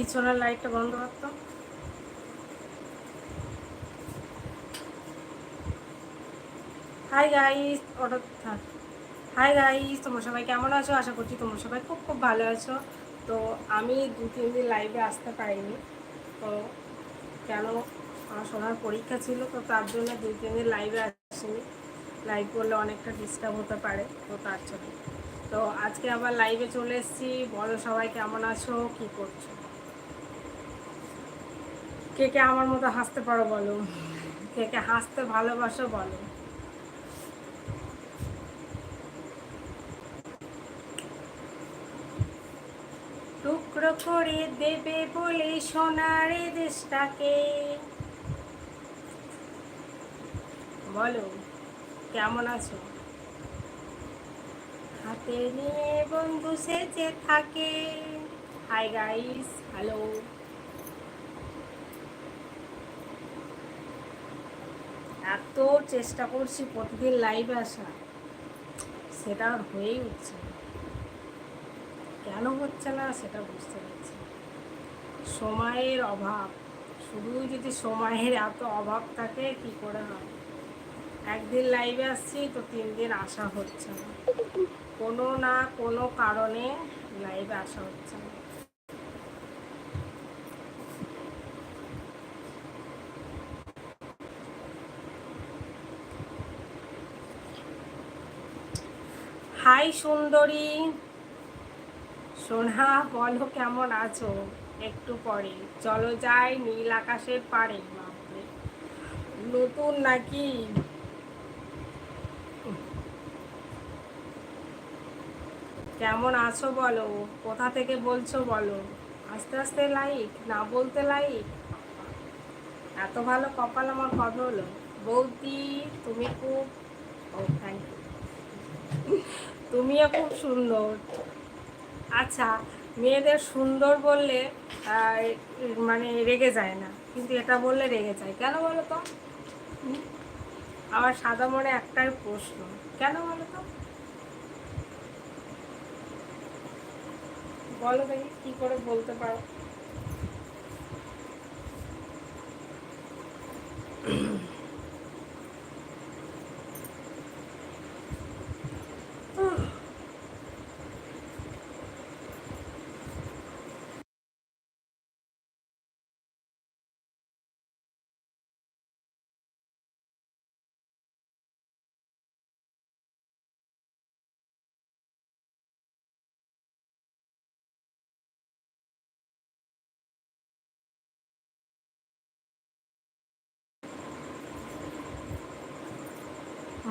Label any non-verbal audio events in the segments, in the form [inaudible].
পিছনের লাইটটা বন্ধ করতো হাই গাইস থাক। হাই গাইস তোমরা সবাই কেমন আছো? আশা করছি তোমরা সবাই খুব খুব ভালো আছো। তো আমি দু, তিন দিন লাইভে আসতে পারিনি। তো কেন? আমার সোনার পরীক্ষা ছিল, তো তার জন্য দুই তিন দিন লাইভে আসিনি। লাইভ করলে অনেকটা ডিস্টার্ব হতে পারে, তো তার জন্য। তো আজকে আবার লাইভে চলে এসেছি। বলো সবাই কেমন আছো? কি করছ? কে কে আমার মতো হাসতে পারো বলো? কে কে হাসতে ভালোবাসো বলো? টুকরো করে দেবে বলে সোনার দেশটাকে। বলো, কেমন আছো? হাতে নিয়ে বন্ধু সেজে থাকে। হাই গাইস হ্যালো এত চেষ্টা করছি প্রতিদিন লাইভে আসা। সেটা আর হয়েই উঠছে কেন হচ্ছে না সেটা বুঝতে পারছি সময়ের অভাব। শুধু যদি সময়ের এত অভাব থাকে, কি করে হবে? একদিন লাইভে আসছি, তো তিন দিন আসা হচ্ছে না। কোনো না কোনো কারণে লাইভে আসা হচ্ছে না। হাই সুন্দরী। সোনা বলো কেমন আছো? একটু পরে। চলো যাই নীল আকাশের পারে বাপরে। নতুন নাকি? কেমন আছো বলো? কোথা থেকে বলছো বলো? আস্তে আস্তে লাইক, না বলতে লাইক? এত ভালো কপাল আমার কবে হলো বৌদি, তুমি খুব ও থ্যাংক ইউ তুমিও খুব সুন্দর। আচ্ছা মেয়েদের সুন্দর বললে মানে রেগে যায় না, কিন্তু এটা বললে রেগে যায়। কেন বলো তো? আমার সাদা মনে একটাই প্রশ্ন, কেন বলো তো? বলো দেখি, কি করে বলতে পারো? [clears throat]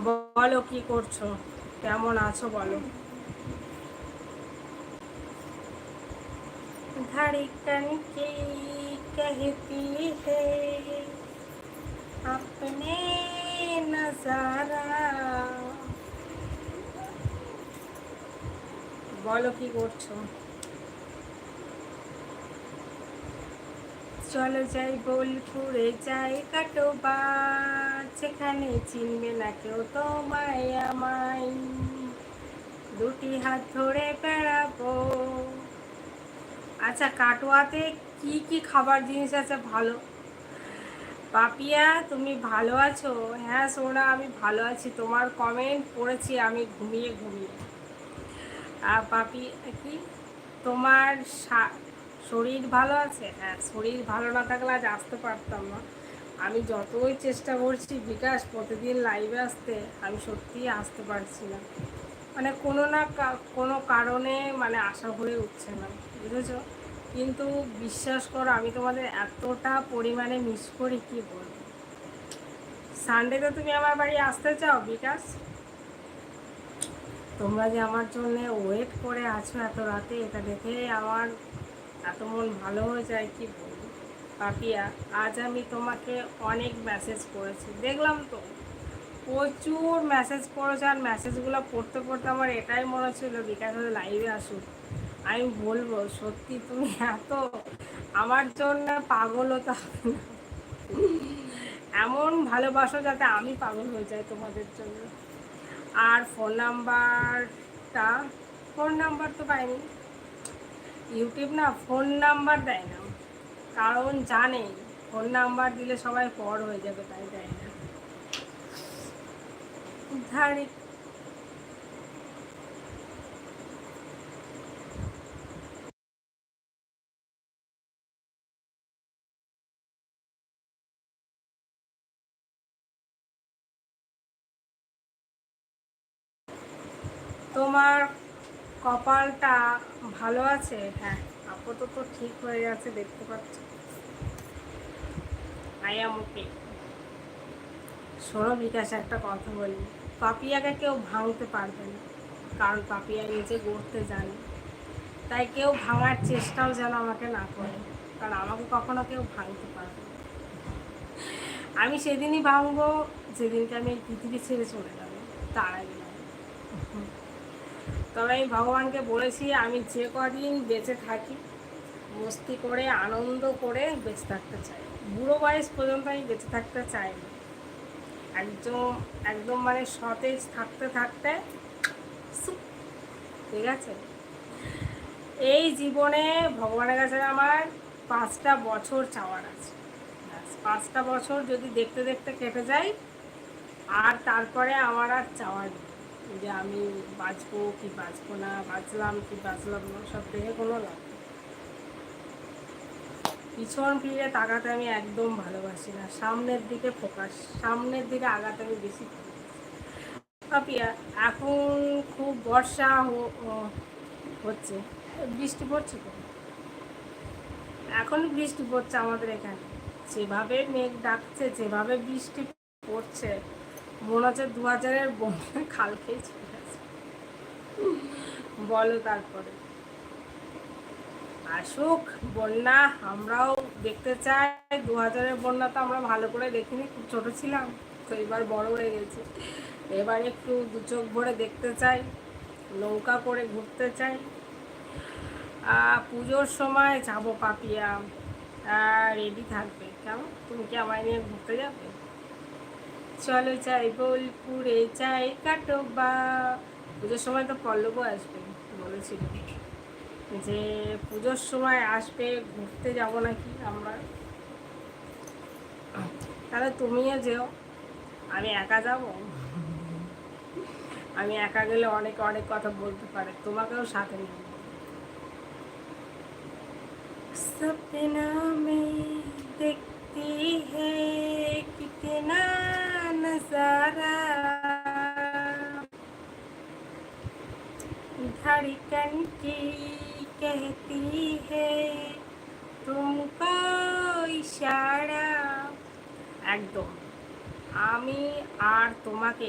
বলো কি করছো কেমন আছো বলো धड़कन की कहती है अपने नजारा বলো কি করছো চলো যাই বোলপুরে যাই কাটোবা সেখানে চিনবে না কেউ তোমায় আমায়। দুটি হাত ধরে বেড়াবো। আচ্ছা কাটোয়াতে কি কি খাবার জিনিস আছে ভালো? পাপিয়া, তুমি ভালো আছো? হ্যাঁ সোনা, আমি ভালো আছি। তোমার কমেন্ট পড়েছি, আমি ঘুমিয়ে ঘুমিয়ে। আর পাপি, কি? তোমার শরীর ভালো আছে? হ্যাঁ শরীর ভালো না থাকলে আজ আসতে পারতাম না। আমি যতই চেষ্টা করছি, বিকাশ প্রতিদিন লাইভে আসতে, আমি সত্যিই আসতে পারছি না। মানে কোনো না কোনো কারণে মানে আশা হয়ে উঠছে না, বুঝেছ? কিন্তু বিশ্বাস করো, আমি তোমাদের এতটা পরিমাণে মিস করি, কি বলব? সানডেতে তুমি আমার বাড়ি আসতে চাও, বিকাশ? তোমরা যে আমার জন্য ওয়েট করে আছো এত রাতে, এটা দেখে আমার এত মন ভালো হয়ে যায় কি বলব? পাপিয়া, আজ আমি তোমাকে অনেক মেসেজ করেছি। দেখলাম তো, প্রচুর মেসেজ করেছে আর মেসেজগুলো পড়তে পড়তে আমার এটাই মনে হচ্ছিল, বিকাশ লাইভে আসুক। আমি বলব, সত্যি তুমি এত আমার জন্য পাগল হতে এমন ভালোবাসো যাতে আমি পাগল হয়ে যাই তোমাদের জন্য। আর ফোন নাম্বারটা ফোন নাম্বার তো পাইনি। ইউটিউব না ফোন নাম্বার দেয় না। কারণ জানে ফোন নাম্বার দিলে সবাই পর হয়ে যাবে, তাই দেয় না। তোমার কপালটা ভালো আছে? হ্যাঁ আপাতত ঠিক হয়ে গেছে, দেখতে পাচ্ছ। ওকে শোনো, বিকাশ, একটা কথা বলি। পাপিয়াকে কেউ ভাঙতে পারবে না, কারণ পাপিয়া নিজে গড়তে জানে। তাই কেউ ভাঙার চেষ্টাও যেন আমাকে না করে, কারণ আমাকে কখনো কেউ ভাঙতে পারবে আমি সেদিনই ভাঙবো, যেদিনকে আমি পৃথিবী ছেড়ে চলে যাব, তার আগে। তবে আমি ভগবানকে বলেছি, আমি যে কদিন বেঁচে থাকি, মস্তি করে, আনন্দ করে বেঁচে থাকতে চাই। বুড়ো বয়স পর্যন্ত আমি বেঁচে থাকতে চাই না একদম একদম মানে সতেজ থাকতে থাকতে ঠিক আছে? এই জীবনে ভগবানের কাছে আমার পাঁচটা বছর চাওয়ার আছে। পাঁচটা বছর যদি দেখতে দেখতে কেটে যায়, আর তারপরে আমার আর চাওয়ার নেই। যে আমি বাঁচবো কি বাঁচবো না বাঁচলাম কি বাঁচলাম না, সব দেখে কোনো লাভ। পিছন ফিরে তাকাতে আমি একদম ভালোবাসি না সামনের দিকে ফোকাস সামনের দিকে আগাতে আমি বেশি। এখন খুব বর্ষা হচ্ছে বৃষ্টি পড়ছে তো এখন বৃষ্টি পড়ছে আমাদের এখানে যেভাবে মেঘ ডাকছে, যেভাবে বৃষ্টি পড়ছে মনে হচ্ছে দু হাজারের খাল খেয়ে চলে গেছে বলো তারপরে। আসুক, বন্যা, আমরাও দেখতে চাই। দু হাজারের বন্যা তো আমরা ভালো করে দেখিনি, খুব ছোট ছিলাম, তো এবার বড় হয়ে গেছে। এবার একটু দু চোখ ভরে দেখতে চাই, নৌকা করে ঘুরতে চাই। পুজোর সময় যাব পাপিয়া। রেডি থাকবে। কেমন? তুমি কি আমায় নিয়ে ঘুরতে যাবে? চলো যাই বোলপুরে যাই কাটো বা পুজোর সময় তো পল্লবও আসবে বলেছিল যে পুজোর সময় আসবে ঘুরতে যাব নাকি আমরা তাহলে তুমিও যেও আমি একা যাব আমি একা গেলে অনেকে অনেক কথা বলতে পারে তোমাকেও সাথে নিয়ে নেবো। सपना में देखती है कितना धड़कन की कहती है तुमको इशारा একদম আমি আর তোমাকে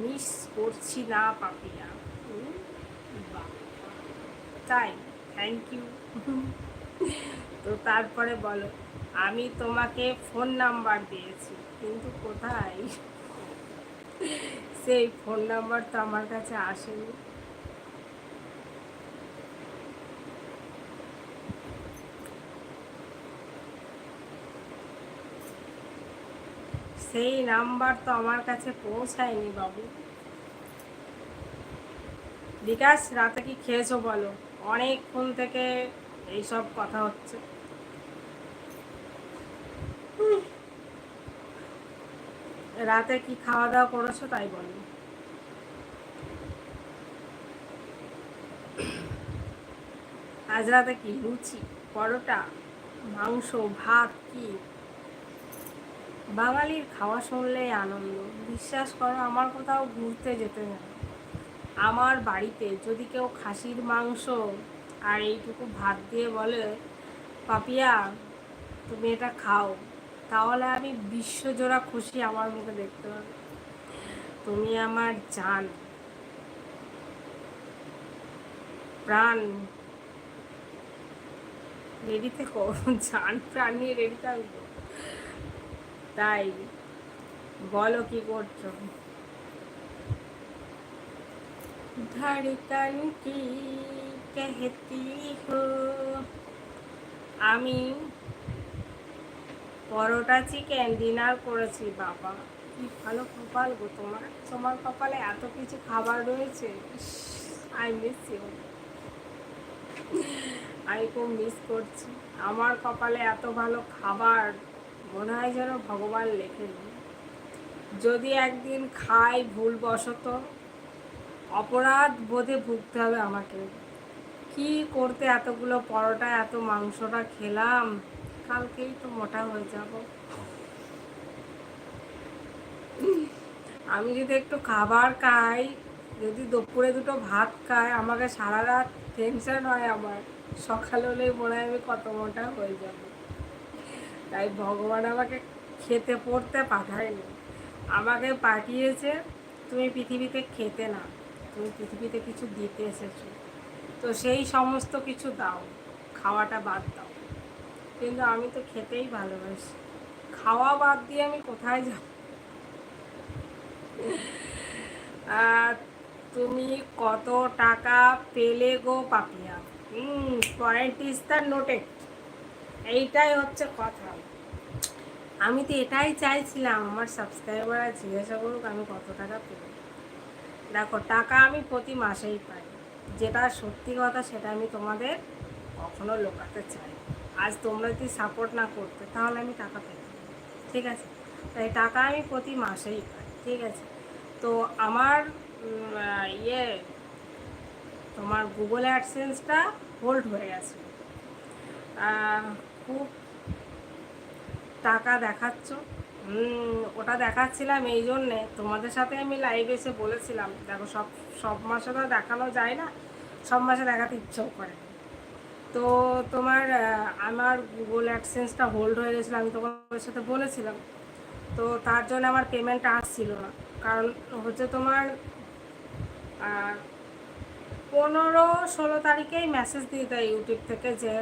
মিস করছি না পাপিয়া হুম, বাহ। তাই থ্যাংক ইউ তো তারপরে বলো আমি তোমাকে ফোন নাম্বার দিয়েছি কিন্তু কোথায় সেই ফোন নাম্বার তো আমার কাছে আসেনি সেই নাম্বার তো আমার কাছে পৌঁছায়নি বাবু। বিকাশ, রাতে কি খেয়েছো বলো? অনেকক্ষণ থেকে এইসব কথা হচ্ছে। রাতে কি খাওয়া দাওয়া করেছ তাই বলো। আজ রাতে কি লুচি, পরোটা, মাংস, ভাত, কি? বাঙালির খাওয়া শুনলেই আনন্দ। বিশ্বাস করো, আমার কোথাও ঘুরতে যেতে না। আমার বাড়িতে যদি কেউ খাসির মাংস আর এইটুকু ভাত দিয়ে বলে, পাপিয়া, তুমি এটা খাও, তাহলে আমি বিশ্বজোড়া খুশি আমার মুখে দেখতে পাবে তুমি আমার জান। প্রাণ। রেডি থেকো। জান, প্রাণ নিয়ে রেডি থাকব। তাই বলো কি করছ? ধড়কন কি কহতি হো? আমি পরোটা চিকেন ডিনার করেছি, বাবা। কি ভালো কপাল গো তোমার। তোমার কপালে এত কিছু খাবার রয়েছে। আই মিস ইউ আমি খুব মিস করছি। আমার কপালে এত ভালো খাবার মনে হয় যেন ভগবান লেখেনি। যদি একদিন খাই ভুলবশত, অপরাধ বোধে ভুগতে হবে আমাকে। কি করতে এতগুলো পরোটা, এত মাংসটা খেলাম? কালকেই তো মোটা হয়ে যাব। আমি যদি একটু খাবার খাই, যদি দুপুরে দুটো ভাত খাই, আমাকে সারা রাত টেনশন হয় আমার। সকাল হলেই মনে হয় আমি কত মোটা হয়ে যাব। তাই ভগবান আমাকে খেতে পড়তে পাঠায়নি। আমাকে পাঠিয়েছে, তুমি পৃথিবীতে খেতে না, তুমি পৃথিবীতে কিছু দিতে এসেছ। তো সেই সমস্ত কিছু দাও, খাওয়াটা বাদ দাও। কিন্তু আমি তো খেতেই ভালোবাসি। খাওয়া বাদ দিয়ে আমি কোথায় যাব? তুমি কত টাকা পেলে গো Papiya? Hmm point is the noted এইটাই হচ্ছে কথা। আমি তো এটাই চাইছিলাম, আমার সাবস্ক্রাইবাররা জিজ্ঞাসা করুক আমি কত টাকা পেলাম। দেখো, টাকা আমি প্রতি মাসেই পাই। যেটা সত্যি কথা সেটা আমি তোমাদের কখনো লোকাতে চাই আজ তোমরা যদি সাপোর্ট না করতে, তাহলে আমি টাকা পেতাম। ঠিক আছে? তাই টাকা আমি প্রতি মাসেই পাই। ঠিক আছে? তো আমার ইয়ে তোমার গুগল অ্যাডসেন্সটা হোল্ড হয়ে গেছে। খুব টাকা দেখাচ্ছ। ওটা দেখাচ্ছিলাম এই জন্যে। তোমাদের সাথে আমি লাইভ এসে বলেছিলাম, দেখো সব সব মাসে তো দেখানো যায় না, সব মাসে দেখাতে ইচ্ছেও করে তো তোমার আমার গুগল অ্যাডসেন্সটা হোল্ড হয়ে গেছিল, আমি তোমাদের সাথে বলেছিলাম। তো তার জন্য আমার পেমেন্টটা আসছিল না। কারণ হচ্ছে তোমার পনেরো ষোলো তারিখেই মেসেজ দিয়ে দেয় ইউটিউব থেকে যে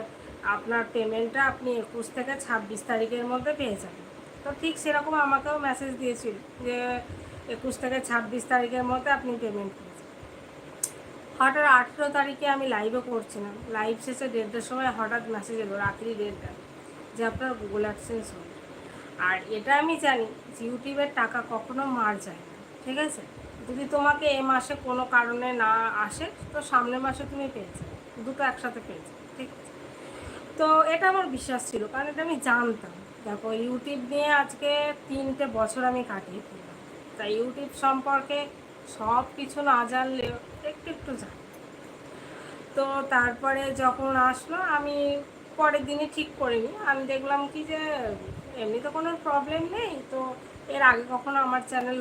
আপনার পেমেন্টটা আপনি একুশ থেকে ছাব্বিশ তারিখের মধ্যে পেয়ে যাবেন। তো ঠিক সেরকম আমাকেও মেসেজ দিয়েছিল যে, একুশ থেকে ছাব্বিশ তারিখের মধ্যে আপনি পেমেন্ট পেয়ে যাবেন হঠাৎ আঠেরো তারিখে আমি লাইভও করছিলাম। লাইভ শেষে দেড়টার সময় হঠাৎ মেসেজ এলো, রাত্রি দেড়টা, যে আপনার গুগল অ্যাডসেন্স হল। আর এটা আমি জানি ইউটিউবের টাকা কখনো মার যায় না, ঠিক আছে? যদি তোমাকে এ মাসে কোনো কারণে না আসে, তো সামনের মাসে তুমি পেয়ে যাবে। দুটো একসাথে পেয়ে যাবে, ঠিক? আছে তো এটা আমার বিশ্বাস ছিল, কারণ এটা আমি জানতাম। দেখো ইউটিউব নিয়ে আজকে তিনটে বছর আমি কাটিয়ে ফেললাম। তাই ইউটিউব সম্পর্কে সব কিছু না জানলেও একটু একটু জানি। তো তারপরে যখন আসলো, আমি পরের দিনে ঠিক করিনি আমি দেখলাম কি যে, এমনি তো কোনো প্রবলেম নেই। তো এর আগে কখনো আমার চ্যানেল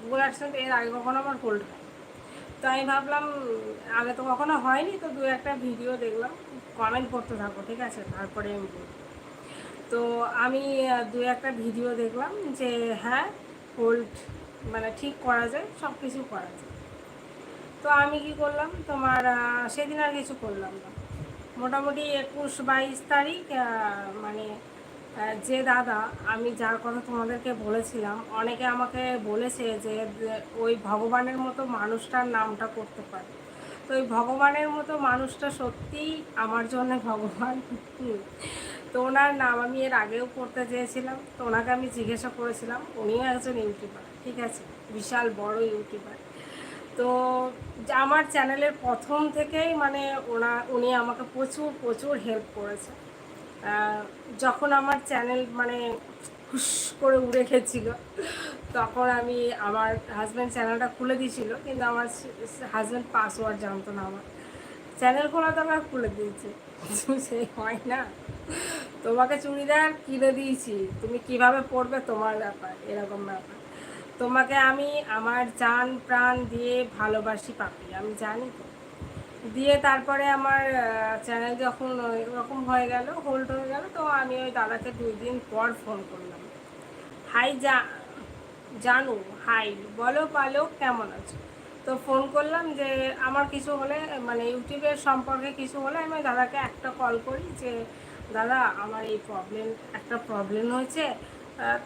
গুগল এর আগে কখনো আমার হোল্ড হয় তো আমি ভাবলাম, আগে তো কখনো হয়নি, তো দু একটা ভিডিও দেখলাম কমেন্ট করতে থাকো, ঠিক আছে? তারপরে আমি তো আমি দু একটা ভিডিও দেখলাম যে হ্যাঁ হোল্ড মানে ঠিক করা যায় সব কিছু করা যায়। তো আমি কি করলাম, তোমার সেদিন আর কিছু করলাম না। মোটামুটি একুশ বাইশ তারিখ মানে যে দাদা, আমি যার কথা তোমাদেরকে বলেছিলাম, অনেকে আমাকে বলেছে যে ওই ভগবানের মতো মানুষটার নামটা করতে পারে। তো ওই ভগবানের মতো মানুষটা সত্যিই আমার জন্য ভগবান। তো ওনার নাম আমি এর আগেও করতে চেয়েছিলাম। তো ওনাকে আমি জিজ্ঞাসা করেছিলাম, উনিও একজন ইউটিউবার, ঠিক আছে? বিশাল বড় ইউটিউবার। তো আমার চ্যানেলের প্রথম থেকেই মানে ওনা, উনি আমাকে প্রচুর প্রচুর হেল্প করেছে যখন আমার চ্যানেল মানে হুস করে উড়ে গেছিল, তখন আমি আমার হাজব্যান্ড চ্যানেলটা খুলে দিয়েছিল, কিন্তু আমার হাজব্যান্ড পাসওয়ার্ড জানতো না আমার। চ্যানেল খোলা তো আমার খুলে দিয়েছে সেই হয় না। তোমাকে চুড়িদার কিনে দিয়েছি, তুমি কীভাবে পরবে তোমার ব্যাপার, এরকম ব্যাপার। তোমাকে আমি আমার জান প্রাণ দিয়ে ভালোবাসি, পাপি, আমি জানি তো। দিয়ে তারপরে আমার চ্যানেল যখন এরকম হয়ে গেল হোল্ড হয়ে গেল, তো আমি ওই দাদাকে দুই দিন পর ফোন করলাম। হাই যা, জানু, হাই, বলো পালো কেমন আছো? তো ফোন করলাম যে আমার কিছু হলে মানে ইউটিউবের সম্পর্কে কিছু হলে আমি দাদাকে একটা কল করি যে, দাদা, আমার এই প্রবলেম একটা প্রবলেম হয়েছে।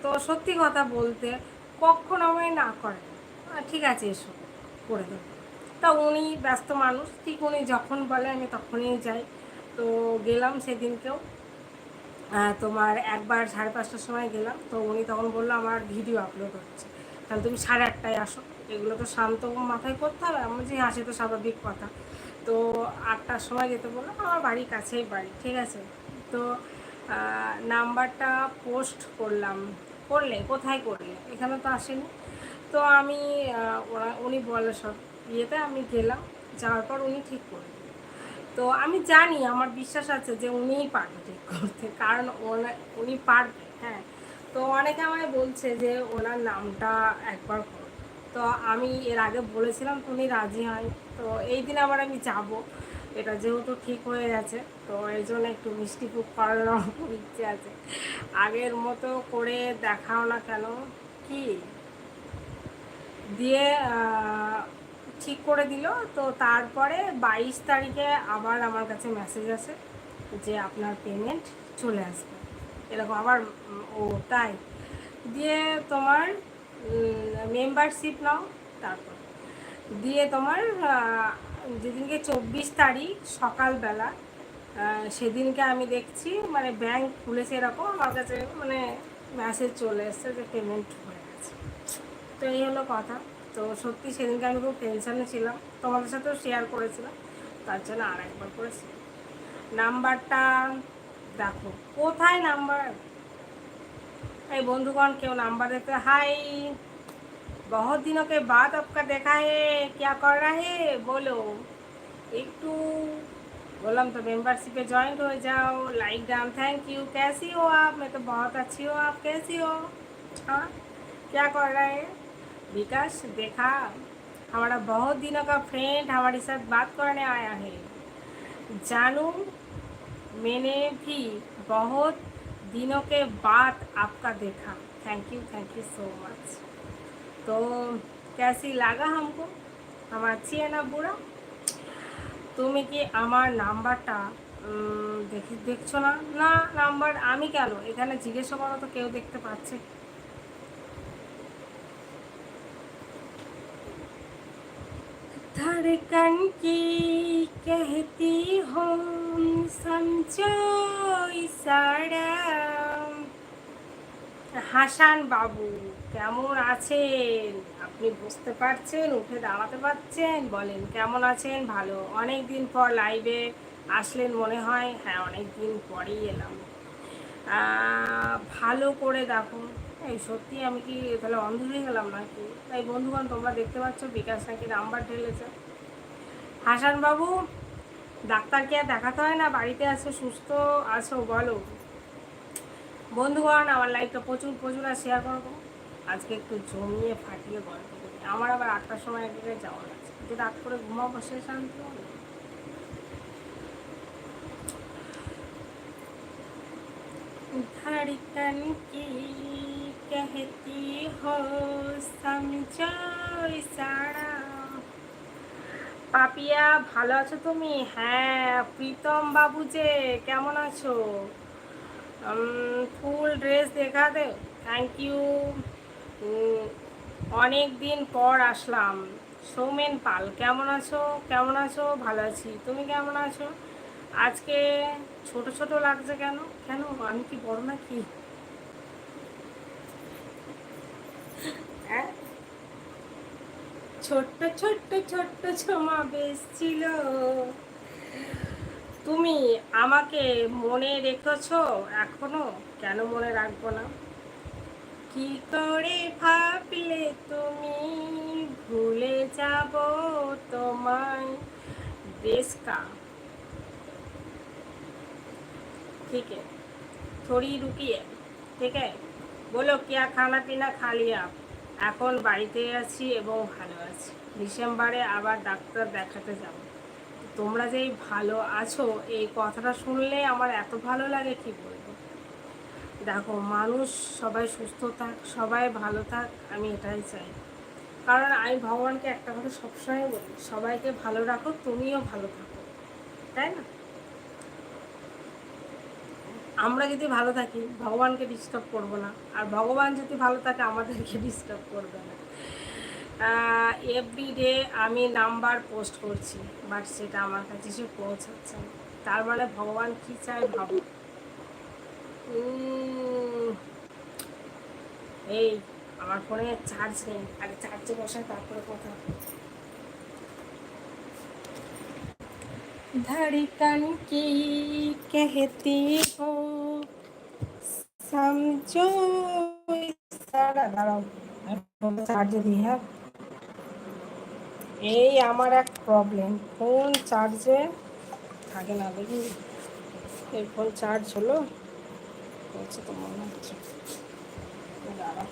তো সত্যি কথা বলতে কখন আমায় না করে ঠিক আছে, এসো, করে দেবো। তা উনি ব্যস্ত মানুষ, ঠিক উনি যখন বলে আমি তখনই যাই। তো গেলাম সেদিনকেও। তোমার একবার সাড়ে পাঁচটার সময় গেলাম, তো উনি তখন বলল আমার ভিডিও আপলোড হচ্ছে। তাহলে তুমি সাড়ে আটটায় আসো। এগুলো তো শান্ত মাথায় করতে হবে, আমি যে হাসি তো স্বাভাবিক কথা। তো আটটার সময় যেতে বলল, আমার বাড়ির কাছেই বাড়ি, ঠিক আছে? তো নাম্বারটা পোস্ট করলাম। করলে? কোথায় করলে? এখানে তো আসেনি। তো আমি ওরা, উনি বলে সব। ইয়েতে আমি গেলাম, যাওয়ার পর উনি ঠিক করে তো আমি জানি, আমার বিশ্বাস আছে যে উনিই পারবে ঠিক করতে, কারণ উনি পারবে হ্যাঁ। তো অনেকে আমায় বলছে যে ওনার নামটা একবার করো তো আমি এর আগে বলেছিলাম, উনি রাজি হয় তো এই দিন আবার আমি যাব, এটা যেহেতু ঠিক হয়ে গেছে, তো এই জন্য একটু মিষ্টি করার আমার খুব ইচ্ছে আছে। আগের মতো করে দেখাও না কেন, কি? দিয়ে ঠিক করে দিল। তো তারপরে বাইশ তারিখে আবার আমার কাছে মেসেজ আসে যে আপনার পেমেন্ট চলে আসবে। এরকম আবার ও, তাই। দিয়ে তোমার মেম্বারশিপ নাও তারপর। দিয়ে তোমার যেদিনকে চব্বিশ তারিখ সকালবেলা সেদিনকে আমি দেখছি মানে ব্যাংক খুলেছে এরকম, আমার কাছে মানে মেসেজ চলে এসছে যে পেমেন্ট হয়ে গেছে। তো এই হলো কথা। তো সত্যি সেদিনকে আমি খুব টেনশনে ছিলাম তোমাদের সাথেও শেয়ার করেছিলাম তার জন্য আর একবার করেছি নাম্বারটা দেখো কোথায় নাম্বার এই বন্ধুগণ কেউ নাম্বার देते हाय बहुत दिनों के बाद आपका देखा है क्या कर रहा है बोलो একটু बोलम तो मेंबरशिप पे ज्वाइन हो जाओ लाइक डाउन थैंक यू कैसी हो आप मैं तो बहुत अच्छी हो आप कैसी हो हाँ क्या कर रहा है विकास देखा हमारा बहुत दिनों का फ्रेंड हमारे साथ बात करने आया है जानू मैंने भी बहुत दिनों के बाद आपका देखा thank you thank you so much तो कैसी लगा हमको हम अच्छी है ना बुरा তুমি কি আমার নাম্বারটা উম, দেখি দেখছো না না নাম্বার আমি কেন এখানে জিজ্ঞেস করো তো কেউ দেখতে পাচ্ছে धड़कन की कहती हो समझो इशारा হাসান বাবু কেমন আছেন আপনি বুঝতে পারছেন উঠে দাঁড়াতে পারছেন বলেন কেমন আছেন ভালো অনেক দিন পর লাইভে আসলেন মনে হয় হ্যাঁ অনেক দিন পরেই এলাম আহ, ভালো করে দেখো এই সত্যি আমি কি তাহলে অন্ধ হয়ে গেলাম নাকি তাই বন্ধুগণ তোমরা দেখতে পাচ্ছ বিকাশ নাকি নাম্বার ঢেলেছে হাসান বাবু ডাক্তারকে আর দেখাতে হয় না বাড়িতে আছো সুস্থ আছো বলো বন্ধুগণ আমার লাইফটা প্রচুর প্রচুর আর শেয়ার করবো আজকে একটু জমিয়ে ফাটিয়ে গল্প করি আমার আবার আটটার সময় এক জায়গায় যাওয়ার আছে যে রাত করে ঘুমাবো সে শান্তি হবে धड़कन की कहती हो समझो इशारा পাপিয়া, ভালো আছো তুমি? হ্যাঁ প্রীতম বাবু যে, কেমন আছো? ফুল ড্রেস দেখা দে থ্যাংক ইউ অনেক দিন পর আসলাম। সৌমেন পাল, কেমন আছো? কেমন আছো? ভালো আছি। তুমি কেমন আছো? আজকে ছোট ছোট লাগছে কেন? কেন? আমি কি বড় নাকি? ছোট্ট ছোট্ট ছোট্ট ছোমা বেশ ছিল তুমি আমাকে মনে রেখেছ এখনো কেন মনে রাখবো না কি করে ভাবলে তুমি ভুলে যাব তোমায় দেশ কা ठीक है थोड़ी रुकिए ठीक है বলো क्या খানা পিনা খা লিয়া এখন বাড়িতে আছি এবং ভালো আছি। ডিসেম্বরে আবার ডাক্তার দেখাতে যাব। তোমরা যেই ভালো আছো, এই কথাটা শুনলে আমার এত ভালো লাগে, কি বলব? দেখো, মানুষ সবাই সুস্থ থাক, সবাই ভালো থাক, আমি এটাই চাই। কারণ আমি ভগবানকে একটা কথা সবসময় বলি, সবাইকে ভালো রাখো, তুমিও ভালো থাকো। তাই না? আমরা যদি ভালো থাকি, ভগবানকে ডিস্টার্ব করব না। আর ভগবান যদি ভালো থাকে, আমাদেরকে ডিস্টার্ব করবে না। এভরিডে আমি নাম্বার পোস্ট করছি বাট সেটা আমার কাছে এসে পৌঁছাচ্ছে না। তার মানে ভগবান কী চায় ভাবো? এই, আমার ফোনে চার্জ নেই। আগে চার্জে বসায় তারপরে কথা धड़कन की कहती हो समझो সারা দাঁড়াও চার্জে দিই হ্যাঁ এই আমার এক প্রবলেম ফোন চার্জে থাকে না দেখি এই ফোন চার্জ হলো হচ্ছে তো মনে হচ্ছে দাঁড়াও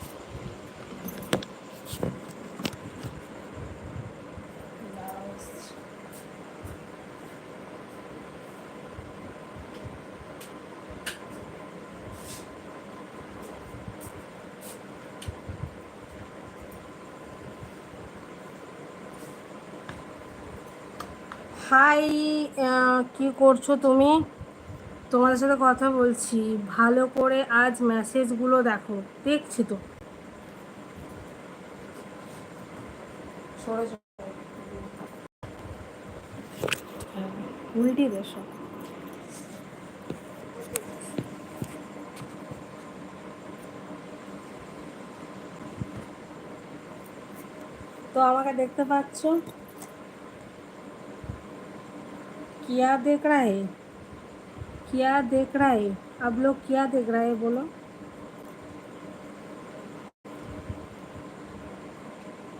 হাই কি করছ তুমি? তোমাদের সাথে কথা বলছি। ভালো করে আজ মেসেজগুলো দেখো। দেখছি তো। উল্টি দেশো তো আমাকে দেখতে পাচ্ছ? क्या देख रहा है क्या देख रहा है अब लोग क्या देख रहा है बोलो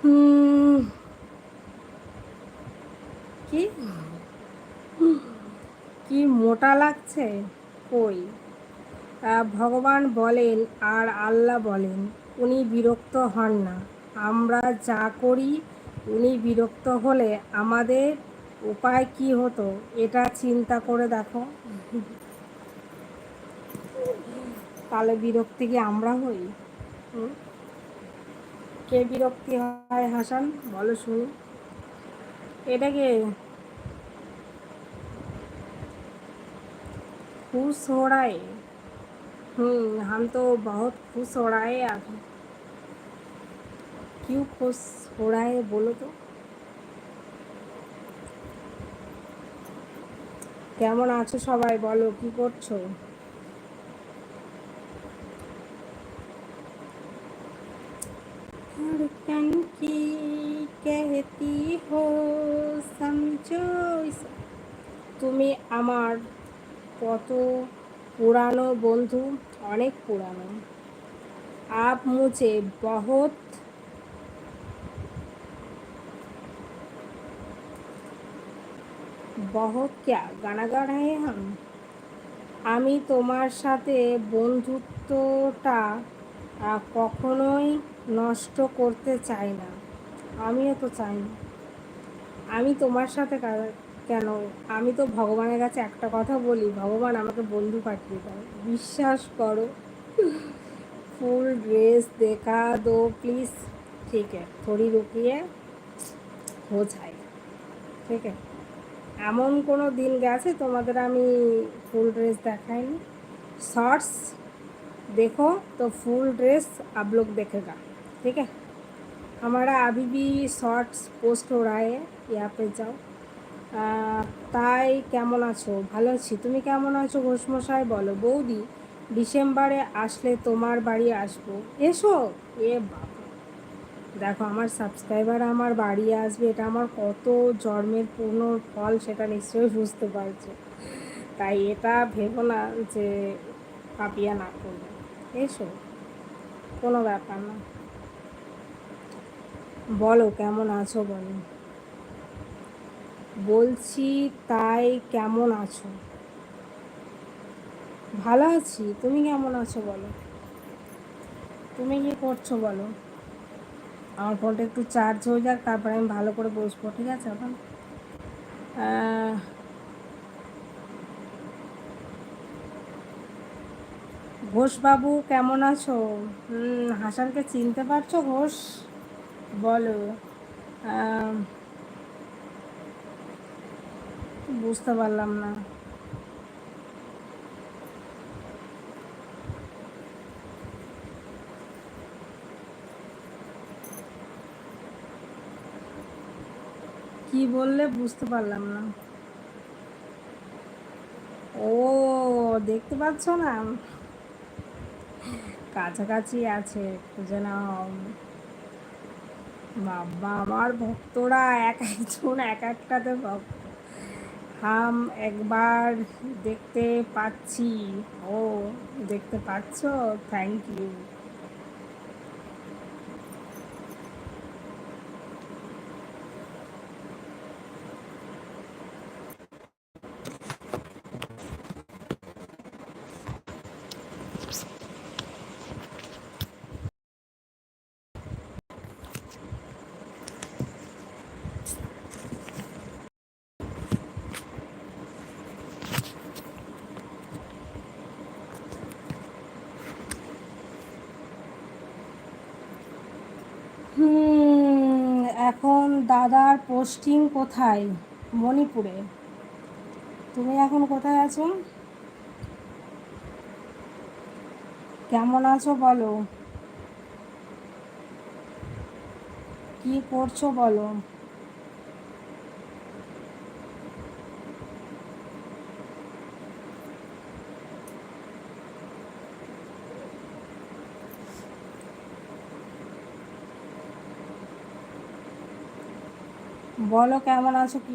হুম, কি কি মোটা লাগছে কই আহ, ভগবান বলেন আর আল্লাহ বলেন উনি বিরক্ত হন না আমরা যা করি উনি বিরক্ত হলে আমাদের উপায় কি হতো এটা চিন্তা করে দেখো তাহলে বিরক্তি কি আমরা হই হুম? কে বিরক্তি হয় হাসান বলো শুনি এটা কে खुश हो रहा है हम्म हम तो बहुत खुश हो रहा है अब क्यों खुश हो रहा है बोलो तो কেমন আছো সবাই বলো কি করছো धड़कन की कहती हो समझो इसे। তুমি আমার কত পুরানো বন্ধু অনেক পুরানো आप मुझे बहुत बहुत क्या गाना गा रहे हैं हम আমি তোমার সাথে বন্ধুত্বটা আহ, কখনোই নষ্ট করতে চাই না আমিও তো চাই না আমি তোমার সাথে কা- কেন আমি তো ভগবানের কাছে একটা কথা বলি ভগবান আমাকে বন্ধু পাঠিয়ে দাও বিশ্বাস করো ফুল ड्रेस देखा दो प्लीज ठीक है थोड़ी रुकिए हो जाएगा ঠিক আছে এমন কোনো দিন গেছে তোমাদের আমি ফুল ড্রেস দেখাইনি शॉर्ट्स देखो तो फुल ड्रेस आप लोग देखेगा ठीक है हमारा अभी भी शॉर्ट्स पोस्ट हो रहा है यहाँ पे जाओ আহ, তাই কেমন আছো ভালো আছি তুমি কেমন আছো ঘোষমশাই বলো বৌদি ডিসেম্বরে আসলে তোমার বাড়ি আসবো এসো এ বাবা দেখো, আমার সাবস্ক্রাইবার আমার বাড়ি আসবে, এটা আমার কত জন্মের পূর্ণ ফল সেটা নিশ্চয়ই বুঝতে পারছ। তাই এটা ভেবো না যে পাপিয়া না করবে। এসো, কোনো ব্যাপার না। বলো, কেমন আছো বলো? বলছি, তাই কেমন আছো? ভালো আছি, তুমি কেমন আছো বলো? তুমি কি করছ বলো? আমার ফোনটা একটু চার্জ হয়ে যাক, তারপরে আমি ভালো করে বসবো, ঠিক আছে এখন ঘোষবাবু কেমন আছো? হাসানকে চিনতে পারছ ঘোষ? বলো। বুঝতে পারলাম না কি বললে বুঝতে পারলাম না। ও, দেখতে পাচ্ছ না? কাছাকাছি আছে, খুঁজে বাবা, আমার ভক্তরা এক একজন, এক একটাতে ভক্ত। হাম একবার দেখতে পাচ্ছি। ও, দেখতে পাচ্ছ? থ্যাংক ইউ হুম, এখন দাদার পোস্টিং কোথায়? মণিপুরে। তুমি এখন কোথায় আছো? কেমন আছো বলো? কি করছ বলো? বলো কেমন আছো কি